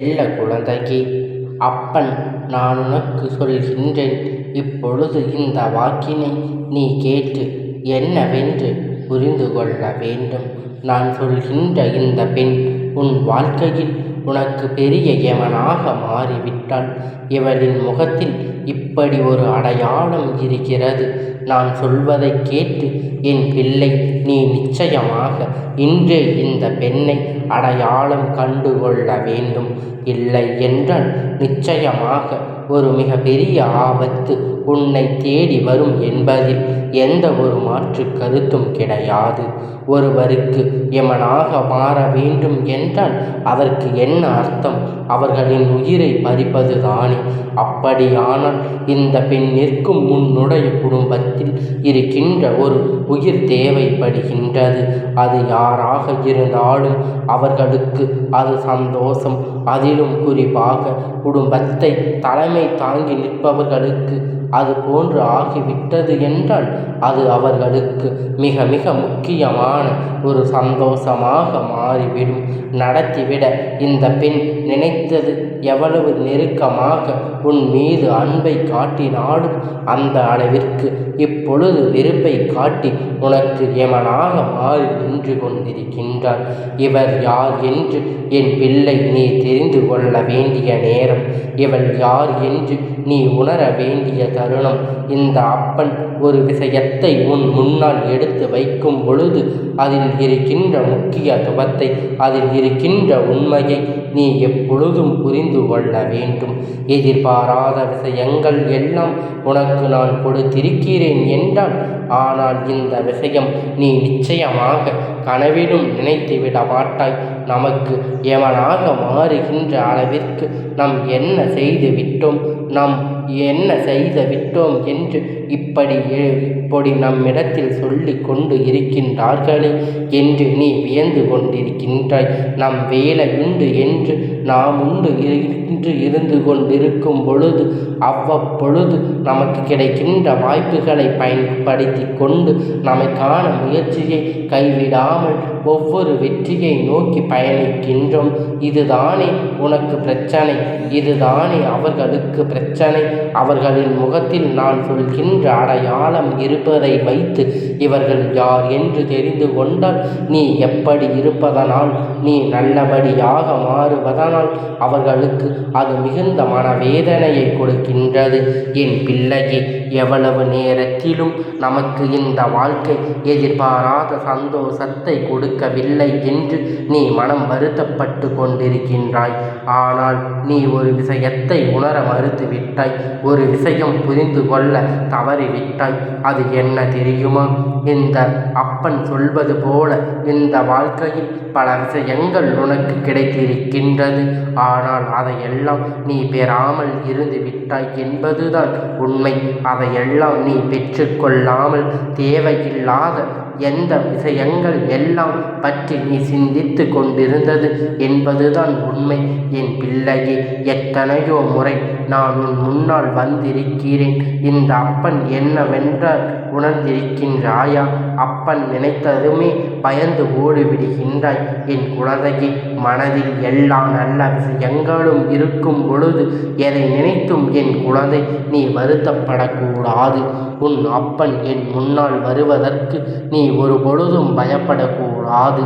செல்ல குழந்தையே அப்பன் நான் உனக்கு சொல்கின்றேன். இப்பொழுது இந்த வாக்கினை நீ கேட்டு என்னவென்று புரிந்து கொள்ள வேண்டும். நான் சொல்கின்ற இந்த பெண் உன் வாழ்க்கையில் உனக்கு பெரிய எவனாக மாறிவிட்டான் இவளின் முகத்தில் இப்படி ஒரு அடையாளம் இருக்கிறது. நான் சொல்வதை கேட்டு என் பிள்ளை நீ நிச்சயமாக இன்றே இந்த பெண்ணை அடையாளம் கண்டு கொள்ள வேண்டும். இல்லை என்றால் நிச்சயமாக ஒரு மிக பெரிய ஆபத்து உன்னை தேடி வரும் என்பதில் எந்த ஒரு மாற்று கருத்தும் கிடையாது. ஒருவருக்கு எமனாக மாற வேண்டும் என்றால் அதற்கு என்ன அர்த்தம்? அவர்களின் உயிரை பறிப்பது தானே. அப்படியானால் இந்த பெண் நிற்கும் உன்னுடைய குடும்பத்தில் இருக்கின்ற ஒரு உயிர் தேவைப்படுகின்றது. அது யாராக இருந்தாலும் அவர்களுக்கு அது சந்தோஷம். அதிலும் குறிப்பாக குடும்பத்தை தலைமை தாங்கி நிற்பவர்களுக்கு அது போன்று ஆகிவிட்டது என்றால் அது அவர்களுக்கு மிக மிக முக்கியமான ஒரு சந்தோஷமாக மாறிவிடும். நடத்திவிட இந்த பெண் நினைத்தது எவ்வளவு நெருக்கமாக உன் மீது அன்பை காட்டினாலும் அந்த அளவிற்கு இப்பொழுது வெறுப்பை காட்டி உனக்கு எமனாக மாறி நின்று கொண்டிருக்கின்றார் இவர் யார் என்று என் பிள்ளை நீ தெரிந்து கொள்ள வேண்டிய நேரம். இவள் யார் என்று நீ உணர வேண்டிய தருணம் இந்த அப்பன் ஒரு விஷயத்தை உன் முன்னால் எடுத்து வைக்கும் பொழுது அதில் இருக்கின்ற முக்கியத்துவத்தை அதில் இருக்கின்ற உண்மையை நீ எப்பொழுதும் புரிந்து கொள்ள வேண்டும். எதிர்பாராத விஷயங்கள் எல்லாம் உனக்கு நான் கொடுத்திருக்கிறேன் என்றால் ஆனால் இந்த விஷயம் நீ நிச்சயமாக கனவிலும் நினைத்து விட மாட்டாய். நமக்கு எவனாக மாறுகின்ற அளவிற்கு நாம் என்ன செய்து விட்டோம் நாம் என்ன செய்து விட்டோம் என்று இப்படி இப்படி நம்மிடத்தில் சொல்லி கொண்டு இருக்கின்றார்களே என்று நீ வியந்து கொண்டிருக்கின்றாய். நம் வேலை உண்டு என்று நாம் உண்டு இன்று இருந்து கொண்டிருக்கும் பொழுது அவ்வப்பொழுது நமக்கு கிடைக்கின்ற வாய்ப்புகளை பயன்படுத்தி கொண்டு நமக்கான முயற்சியை கைவிடாமல் ஒவ்வொரு வெற்றியை நோக்கி பயணிக்கின்றோம். இதுதானே உனக்கு பிரச்சனை இதுதானே அவர்களுக்கு பிரச்சனை. அவர்களின் முகத்தில் நான் சொல்கின்ற அடையாளம் இருப்பதை வைத்து இவர்கள் யார் என்று தெரிந்து கொண்டால் நீ எப்படி இருப்பதனால் நீ நல்லபடியாக மாறுவதனால் அவர்களுக்கு அது மிகுந்த மனவேதனையை கொடுக்கின்றது. என் பிள்ளையே எவ்வளவு நேரத்திலும் நமக்கு இந்த வாழ்க்கை எதிர்பாராத சந்தோஷத்தை கொடுக்கவில்லை என்று நீ மனம் வருத்தப்பட்டு கொண்டிருக்கின்றாய். ஆனால் நீ ஒரு விஷயத்தை உணர மறுத்துவிட்டாய். ஒரு விஷயம் புரிந்து கொள்ள தவறிவிட்டாய். அது என்ன தெரியுமா? இந்த அப்பன் சொல்வது போல இந்த வாழ்க்கையில் பல விஷயங்கள் உனக்கு கிடைத்திருக்கின்றது. ஆனால் அதையெல்லாம் நீ பெறாமல் இருந்து விட்டாய் என்பதுதான் உண்மை. அதையெல்லாம் நீ பெற்றுக்கொள்ளாமல் தேவையில்லாத எந்த விஷயங்கள் எல்லாம் பற்றி நீ சிந்தித்து கொண்டிருந்தது என்பதுதான் உண்மை. என் பிள்ளையே எத்தனையோ முறை நான் உன் முன்னால் வந்திருக்கிறேன். இந்த அப்பன் என்னவென்றால் உணர்ந்திருக்கின்றாயா? அப்பன் நினைத்ததுமே பயந்து ஓடிவிடுகின்றாய் என் குழந்தையே மனதில் எல்லா நல்ல விஷயங்களும் இருக்கும் பொழுது எதை நினைத்தும் என் குழந்தை நீ வருத்தப்படக்கூடாது. உன் அப்பன் என் முன்னால் வருவதற்கு நீ ஒரு பொழுதும் பயப்படக்கூடாது.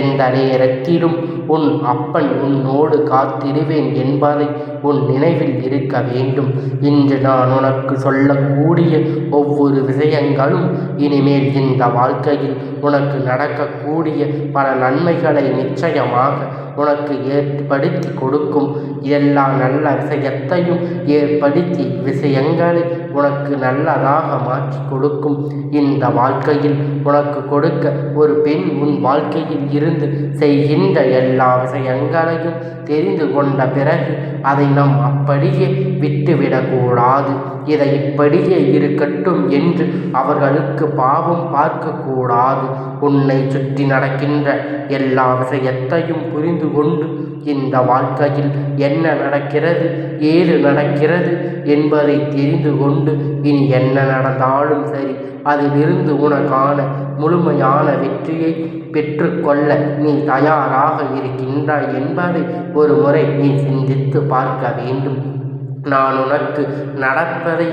எந்த நேரத்திலும் உன் அப்பன் உன்னோடு காத்திருவேன் என்பதை உன் நினைவில் இருக்க வேண்டும். இன்று நான் உனக்கு சொல்லக்கூடிய ஒவ்வொரு விஷயங்களும் இனிமேல் இந்த வாழ்க்கையில் உனக்கு நடக்கக்கூடிய பல நன்மைகளை நிச்சயமாக உனக்கு ஏற்படுத்தி கொடுக்கும். எல்லா நல்ல விஷயத்தையும் ஏற்படுத்தி விஷயங்களை உனக்கு நல்லதாக மாற்றி கொடுக்கும். இந்த வாழ்க்கையில் உனக்கு கொடுக்க ஒரு பெண் உன் வாழ்க்கையில் இருந்து செய்கின்ற எல்லா விஷயங்களையும் தெரிந்து கொண்ட பிறகு அதை நாம் அப்படியே விட்டுவிடக்கூடாது இதை இப்படியே இருக்கட்டும் என்று அவர்களுக்கு பாவம் பார்க்கக்கூடாது உன்னை சுற்றி நடக்கின்ற எல்லா விஷயத்தையும் புரிந்து கொண்டு இந்த வாழ்க்கையில் என்ன நடக்கிறது ஏது நடக்கிறது என்பதை தெரிந்து கொண்டு இனி என்ன நடந்தாலும் சரி அதிலிருந்து உனக்கான முழுமையான வெற்றியை பெற்றுக்கொள்ள நீ தயாராக இருக்கின்றாய் என்பதை ஒரு முறை நீ சிந்தித்து பார்க்க வேண்டும். நான் உனக்கு நடப்பதை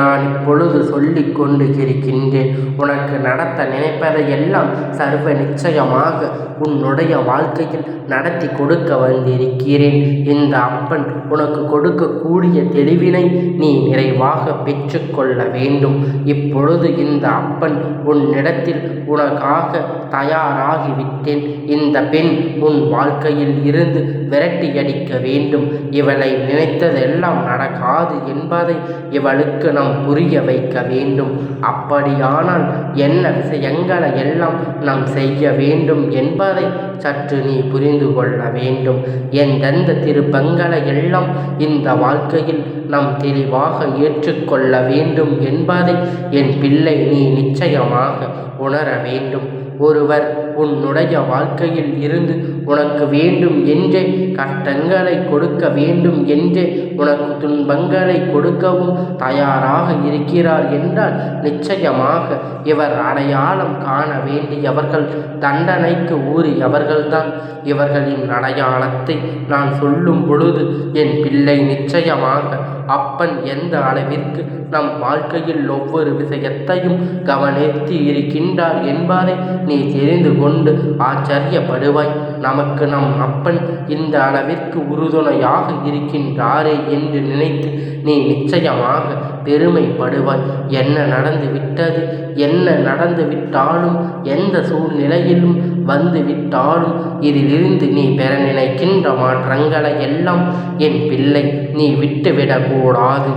நான் இப்பொழுது சொல்லி கொண்டு இருக்கின்றேன் உனக்கு நடத்த நினைப்பதை எல்லாம் சர்வ நிச்சயமாக உன்னுடைய வாழ்க்கையில் நடத்தி கொடுக்க வந்திருக்கிறேன். இந்த அப்பன் உனக்கு கொடுக்கக்கூடிய தெளிவினை நீ நிறைவாக பெற்றுக்கொள்ள வேண்டும். இப்பொழுது இந்த அப்பன் உன்னிடத்தில் உனக்காக தயாராகிவிட்டேன். இந்த பெண் உன் வாழ்க்கையில் இருந்து விரட்டியடிக்க வேண்டும். இவளை நினைத்ததெல்லாம் நடக்காது என்பதை இவளுக்கு நாம் புரிய வைக்க வேண்டும். அப்படியானால் என்ன விஷயங்களை எல்லாம் நாம் செய்ய வேண்டும் என்பதை சற்று நீ புரிந்து கொள்ள வேண்டும். எந்தெந்த திருப்பங்களை எல்லாம் இந்த வாழ்க்கையில் நாம் தெளிவாக ஏற்றுக்கொள்ள வேண்டும் என்பதை என் பிள்ளை நீ நிச்சயமாக உணர வேண்டும். ஒருவர் உன்னுடைய வாழ்க்கையில் இருந்து உனக்கு வேண்டும் என்றே கஷ்டங்களை கொடுக்க வேண்டும் என்றே உனக்கு துன்பங்களை கொடுக்கவும் தயாராக இருக்கிறார் என்றால் நிச்சயமாக இவர் அடையாளம் காண வேண்டியவர்கள் தண்டனைக்கு ஊறியவர்கள்தான் இவர்களின் அடையாளத்தை நான் சொல்லும் பொழுது என் பிள்ளை நிச்சயமாக அப்பன் எந்த அளவிற்கு நம் வாழ்க்கையில் ஒவ்வொரு விஷயத்தையும் கவனித்து இருக்கின்றார் என்பதை நீ தெரிந்து கொண்டு ஆச்சரியப்படுவாய். நமக்கு நம் அப்பன் இந்த அளவிற்கு உறுதுணையாக இருக்கின்றாரே என்று நினைத்து நீ நிச்சயமாக பெருமைப்படுவாய். என்ன நடந்து விட்டது என்ன நடந்து விட்டாலும் எந்த சூழ்நிலையிலும் வந்து விட்டாலும் இதிலிருந்து நீ பெற நினைக்கின்ற மாற்றங்களை எல்லாம் என் பிள்ளை நீ விட்டுவிடக்கூடாது.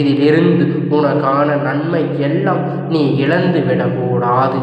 இதிலிருந்து உனக்கான நன்மை எல்லாம் நீ இழந்து விடக்கூடாது.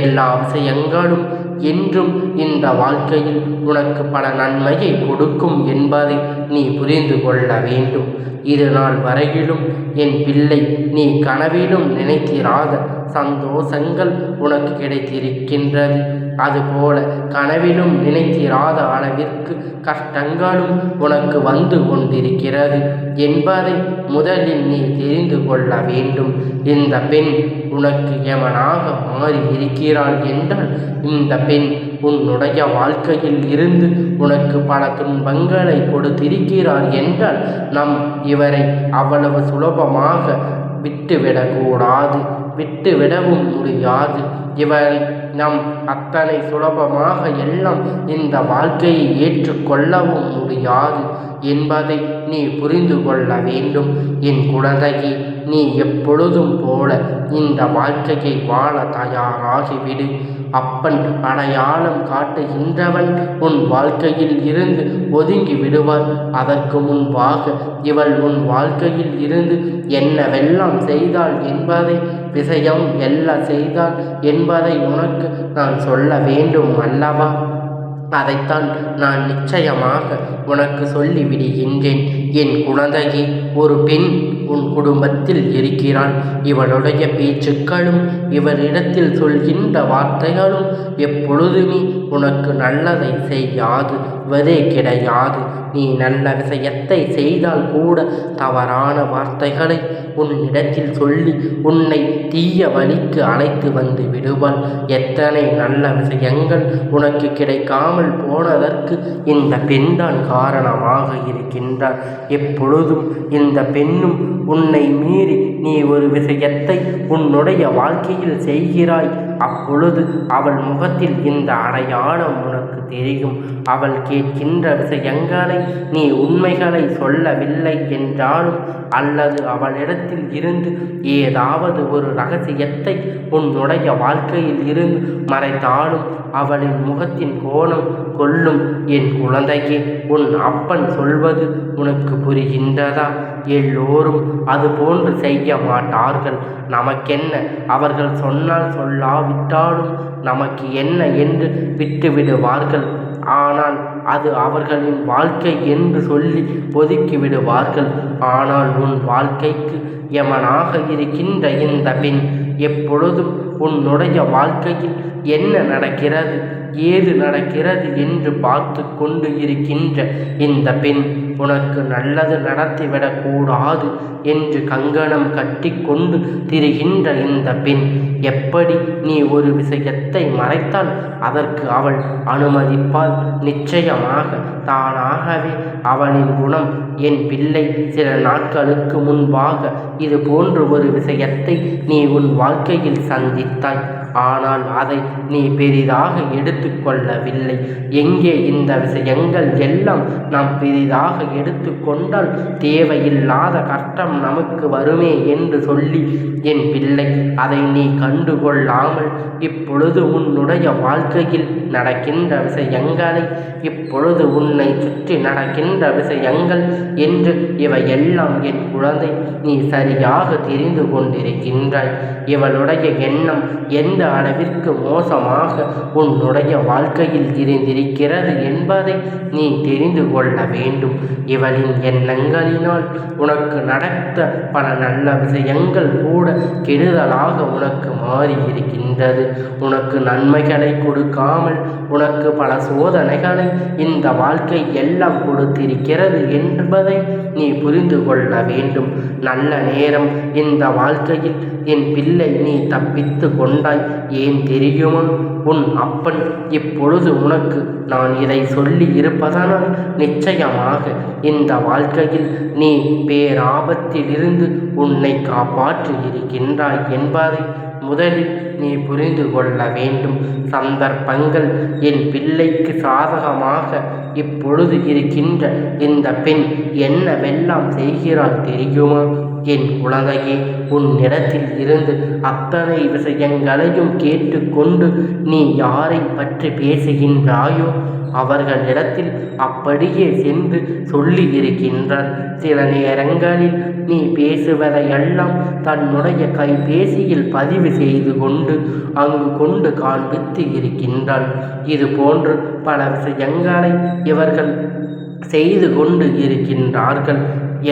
எல்லா விஷயங்களும் என்றும் இந்த வாழ்க்கையில் உனக்கு பல நன்மையை கொடுக்கும் என்பதை நீ புரிந்து கொள்ள வேண்டும். இது நாள் வரையிலும் என் பிள்ளை நீ கனவிலும் நினைத்திராத சந்தோஷங்கள் உனக்கு கிடைத்திருக்கின்றது. அதுபோல கனவிலும் நினைத்திராத அளவிற்கு கஷ்டங்களும் உனக்கு வந்து கொண்டிருக்கிறது. என்பதை முதலில் நீ தெரிந்து கொள்ள வேண்டும். இந்த பெண் உனக்கு எவனாக மாறி இருக்கிறாள் என்றால் இந்த பெண் உன்னுடைய வாழ்க்கையில் இருந்து உனக்கு பல துன்பங்களை கொடுத்திருக்கிறார் என்றால் நம் இவரை அவ்வளவு சுலபமாக விட்டுவிடக்கூடாது. விட்டுவிடவும் முடியாது. இவரை நம் அத்தனை சுலபமாக எல்லாம் இந்த வாழ்க்கையை ஏற்றுக்கொள்ளவும் முடியாது என்பதை நீ புரிந்து கொள்ள வேண்டும். என் குழந்தையை நீ எப்பொழுதும் போல இந்த வாழ்க்கையை வாழ தயாராகிவிடு. அப்பன் அடையாளம் காட்டுகின்றவன் உன் வாழ்க்கையில் இருந்து ஒதுங்கி விடுவார் அதற்கு முன்பாக இவள் உன் வாழ்க்கையில் இருந்து என்னவெல்லாம் செய்தாள் என்பதை விஷயம் எல்லாம் செய்தாள் என்பதை உனக்கு நான் சொல்ல வேண்டும் அல்லவா? அதைத்தான் நான் நிச்சயமாக உனக்கு சொல்லிவிடுகின்றேன். என் குழந்தையே ஒரு பெண் உன் குடும்பத்தில் இருக்கிறான். இவளுடைய பேச்சுக்களும் இவரிடத்தில் சொல்கின்ற வார்த்தைகளும் எப்பொழுதுமே உனக்கு நல்லதை செய்யாது வதே கிடையாது. நீ நல்ல விஷயத்தை செய்தால் கூட தவறான வார்த்தைகளை உன்னிடத்தில் சொல்லி உன்னை தீய வழிக்கு அழைத்து வந்து விடுவாள் எத்தனை நல்ல விஷயங்கள் உனக்கு கிடைக்காமல் போனதற்கு இந்த பெண்தான் காரணமாக இருக்கின்றார் எப்பொழுதும் இந்த பெண்ணும் உன்னை மீறி நீ ஒரு விஷயத்தை உன்னுடைய வாழ்க்கையில் செய்கிறாய். அப்பொழுது அவள் முகத்தில் இந்த அடையாளம் உனக்கு தெரியும். அவள் கேட்கின்ற விஷயங்களை நீ உண்மைகளை சொல்லவில்லை என்றாலும் அல்லது அவளிடத்தில் இருந்து ஏதாவது ஒரு ரகசியத்தை உன்னுடைய வாழ்க்கையில் இருந்து மறைத்தாலும் அவளின் முகத்தின் கோணம் கொல்லும் என் குழந்தையே உன் அப்பன் சொல்வது உனக்கு புரிகின்றதா? எல்லோரும் அது போன்று செய்ய மாட்டார்கள். நமக்கென்ன? அவர்கள் சொன்னால் சொல்லாவிட்டாலும் நமக்கு என்ன என்று விட்டுவிடுவார்கள். ஆனால் அது அவர்களின் வாழ்க்கை என்று சொல்லி ஒதுக்கி விடுவார்கள் ஆனால் உன் வாழ்க்கைக்கு எமனாக இருக்கின்ற இந்த பெண் எப்பொழுதும் உன்னுடைய வாழ்க்கையில் என்ன நடக்கிறது ஏது நடக்கிறது என்று பார்த்து கொண்டு இருக்கின்ற இந்த பெண் உனக்கு நல்லது நடத்திவிடக் கூடாது என்று கங்கணம் கட்டி கொண்டு திரிகின்ற இந்த பெண். எப்படி நீ ஒரு விஷயத்தை மறைத்தால் அதற்கு அவள் அனுமதிப்பால் நிச்சயமாக தானாகவே அவளின் குணம் என் பிள்ளை சில நாட்களுக்கு முன்பாக இது போன்ற ஒரு விஷயத்தை நீ உன் வாழ்க்கையில் சந்தித்தாய். ஆனால் அதை நீ பெரிதாக எடுத்துக்கொள்ளவில்லை. எங்கே இந்த விஷயங்கள் எல்லாம் நாம் பெரிதாக எடுத்துக்கொண்டால் தேவையில்லாத கஷ்டம் நமக்கு வருமே என்று சொல்லி என் பிள்ளை அதை நீ கண்டுகொள்ளாமல் இப்பொழுது உன்னுடைய வாழ்க்கையில் நடக்கின்ற விஷயங்களை இப்பொழுது உன்னை சுற்றி நடக்கின்ற விஷயங்கள் என்று இவையெல்லாம் என் குழந்தை நீ சரியாக தெரிந்து கொண்டிருக்கின்றாய். இவளுடைய எண்ணம் எந்த அளவிற்கு மோசமாக உன்னுடைய வாழ்க்கையில் இருந்திருக்கிறது என்பதை நீ தெரிந்து கொள்ள வேண்டும். இவளின் எண்ணங்களினால் உனக்கு நடத்த பல நல்ல விஷயங்கள் கூட கெடுதலாக உனக்கு மாறியிருக்கின்றது. உனக்கு நன்மைகளை கொடுக்காமல் உனக்கு பல சோதனைகளை இந்த வாழ்க்கை எல்லாம் கொடுத்திருக்கிறது என்பதை நீ புரிந்து கொள்ள வேண்டும். நல்ல நேரம் இந்த வாழ்க்கையில் என் பிள்ளை நீ தப்பித்து கொண்டாய். ஏன் தெரியுமா? உன் அப்பன் இப்பொழுது உனக்கு நான் இதை சொல்லி இருப்பதனால் நிச்சயமாக இந்த வாழ்க்கையில் நீ பேராபத்திலிருந்து உன்னை காப்பாற்றி இருக்கின்றாய் என்பதை முதலில் நீ புரிந்து கொள்ள வேண்டும். சந்தர்ப்பங்கள் என் பிள்ளைக்கு சாதகமாக இப்பொழுது இருக்கின்ற இந்த பெண் என்னவெல்லாம் செய்கிறாள் தெரியுமா? என் குழந்தையே உன்னிடத்தில் இருந்து அத்தனை விஷயங்களையும் கேட்டுக்கொண்டு நீ யாரை பற்றி பேசுகின்றாயோ அவர்களிடத்தில் அப்படியே சென்று சொல்லி இருக்கின்றார் சில நேரங்களில் நீ பேசுவதையெல்லாம் தன்னுடைய கைபேசியில் பதிவு செய்து கொண்டு அங்கு கொண்டு காண்பித்து இருக்கின்றாள். இது போன்று பல விஷயங்களை இவர்கள் செய்து கொண்டு இருக்கின்றார்கள்.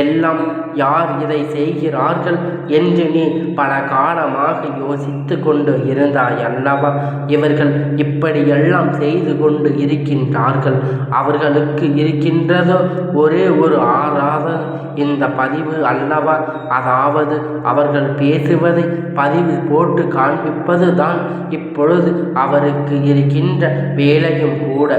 எல்லாம் யார் இதை செய்கிறார்கள் என்று நீ பல காலமாக யோசித்து கொண்டு இருந்தாய் அல்லவா? இவர்கள் இப்படியெல்லாம் செய்து கொண்டு இருக்கின்றார்கள். அவர்களுக்கு இருக்கின்றதோ ஒரே ஒரு ஆராதனை இந்த பதிவு அல்லவா? அதாவது அவர்கள் பேசுவதை பதிவு போட்டு காண்பிப்பது தான் இப்பொழுது அவருக்கு இருக்கின்ற வேலையும் கூட.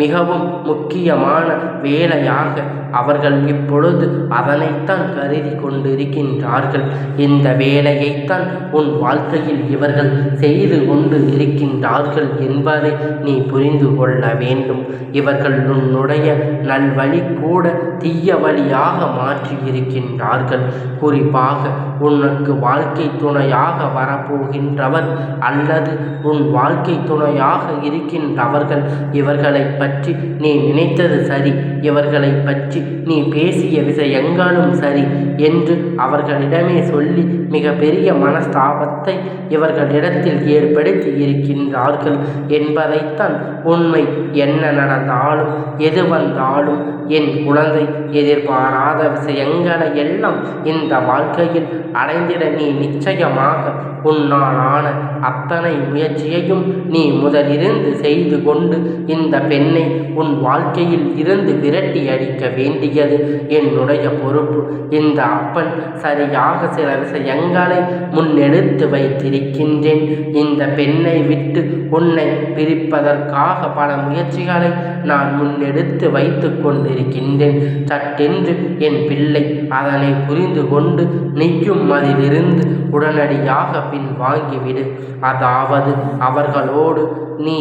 மிகவும் முக்கியமான வேலையாக அவர்கள் இப்பொழுது அதனைத்தான் கருதி கொண்டிருக்கின்றார்கள் இந்த வேலையைத்தான் உன் வாழ்க்கையில் இவர்கள் செய்து கொண்டு இருக்கின்றார்கள் என்பதை நீ புரிந்து கொள்ள வேண்டும். இவர்கள் உன்னுடைய நல்வழி கூட தீய வழியாக மாற்றி இருக்கின்றார்கள் குறிப்பாக உனக்கு வாழ்க்கை துணையாக வரப்போகின்றவர் அல்லது உன் வாழ்க்கை துணையாக இருக்கின்றவர்கள். இவர்களை பற்றி நீ நினைத்தது சரி. இவர்களை பற்றி நீ பேசிய விஷயங்களும் சரி என்று அவர்களிடமே சொல்லி மிக பெரிய மனஸ்தாபத்தை இவர்களிடத்தில் ஏற்படுத்தி இருக்கின்றார்கள் என்பதைத்தான் உண்மை. என்ன நடந்தாலும் எது வந்தாலும் என் குழந்தை எதிர்பாராத விஷயங்களை எல்லாம் இந்த வாழ்க்கையில் அடைந்திட நீ நிச்சயமாக உன்னாலான அத்தனை முயற்சியையும் நீ முதலிருந்து செய்து கொண்டு இந்த பெண்ணை உன் வாழ்க்கையில் இருந்து விரட்டி அடிக்க வேண்டியது என்னுடைய பொறுப்பு. இந்த அப்பன் சரியாக சில விஷயங்களை முன்னெடுத்து வைத்திருக்கின்றேன். இந்த பெண்ணை விட்டு உன்னை பிரிப்பதற்காக பல முயற்சிகளை நான் முன்னெடுத்து வைத்து கொண்டிருக்கின்றேன். சட்டென்று என் பிள்ளை அதனை புரிந்து கொண்டு நீயும் அதிலிருந்து உடனடியாக பின் வாங்கிவிடு அதாவது அவர்களோடு நீ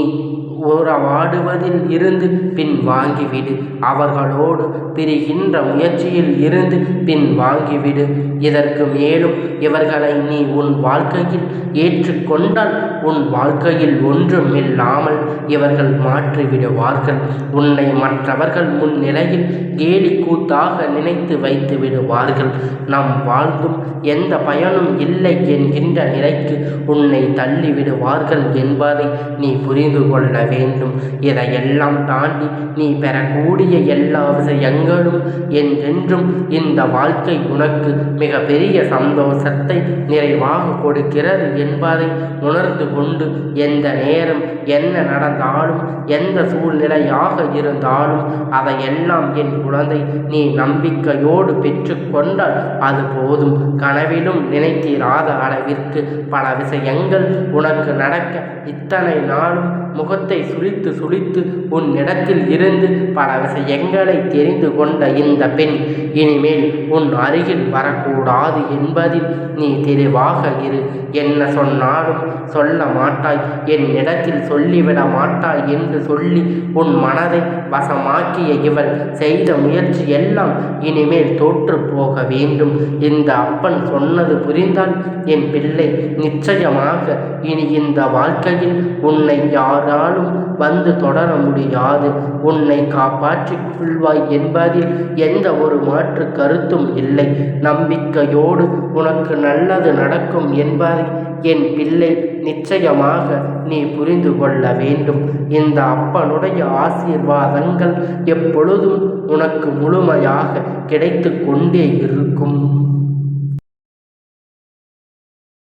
உறவாடுவதில் இருந்து பின் வாங்கிவிடு. அவர்களோடு பிரிகின்ற முயற்சியில் இருந்து பின் வாங்கிவிடு. இதற்கு மேலும் இவர்களை நீ உன் வாழ்க்கையில் ஏற்றுக்கொண்டால் உன் வாழ்க்கையில் ஒன்றும் இல்லாமல் இவர்கள் மாற்றிவிடுவார்கள். உன்னை மற்றவர்கள் முன்னிலையில் கேலி கூத்தாக நினைத்து வைத்து விடுவார்கள். நாம் வாழ்ந்தும் எந்த பயனும் இல்லை என்கின்ற நிலைக்கு உன்னை தள்ளிவிடுவார்கள் என்பதை நீ புரிந்து கொள்ள வேண்டும். இதையெல்லாம் தாண்டி நீ பெறக்கூடிய எல்லா விஷயங்களும் என்றென்றும் இந்த வாழ்க்கை உனக்கு மிக பெரிய சந்தோஷத்தை நிறைவாக கொடுக்கிறது என்பதை உணர்ந்து கொண்டு எந்த நேரம் என்ன நடந்தாலும் எந்த சூழ்நிலையாக இருந்தாலும் அதையெல்லாம் என் குழந்தை நீ நம்பிக்கையோடு பெற்றுக்கொண்டால் அது போதும். கனவிலும் நினைத்திராத அளவிற்கு பல விஷயங்கள் உனக்கு நடக்க இத்தனை நாளும் முகத்தை சுழித்து சுழித்து உன் இடத்தில் இருந்து பல விஷயங்களை தெரிந்து கொண்ட இந்த பெண் இனிமேல் உன் அருகில் வரக்கூடாது என்பதில் நீ தெளிவாக இரு. என்ன சொன்னாலும் சொல்ல மாட்டாய். என் இடத்தில் சொல்லிவிட மாட்டாய் என்று சொல்லி உன் மனதை வசமாக்கிய இவள் செய்த முயற்சி எல்லாம் இனிமேல் தோற்று போக வேண்டும். இந்த அப்பன் சொன்னது புரிந்தால் என் பிள்ளை நிச்சயமாக இனி இந்த வாழ்க்கையில் உன்னை யாராலும் வந்து தொடர முடியாது. உன்னை காப்பாற்றிக் கொள்வாய் என்பதில் எந்த ஒரு மாற்று கருத்தும் இல்லை. நம்பிக்கையோடு உனக்கு நல்லது நடக்கும் என்பதை என் பிள்ளை நிச்சயமாக நீ புரிந்து கொள்ள வேண்டும். இந்த அப்பனுடைய ஆசீர்வாதங்கள் எப்பொழுதும் உனக்கு முழுமையாக கிடைத்து கொண்டே இருக்கும்.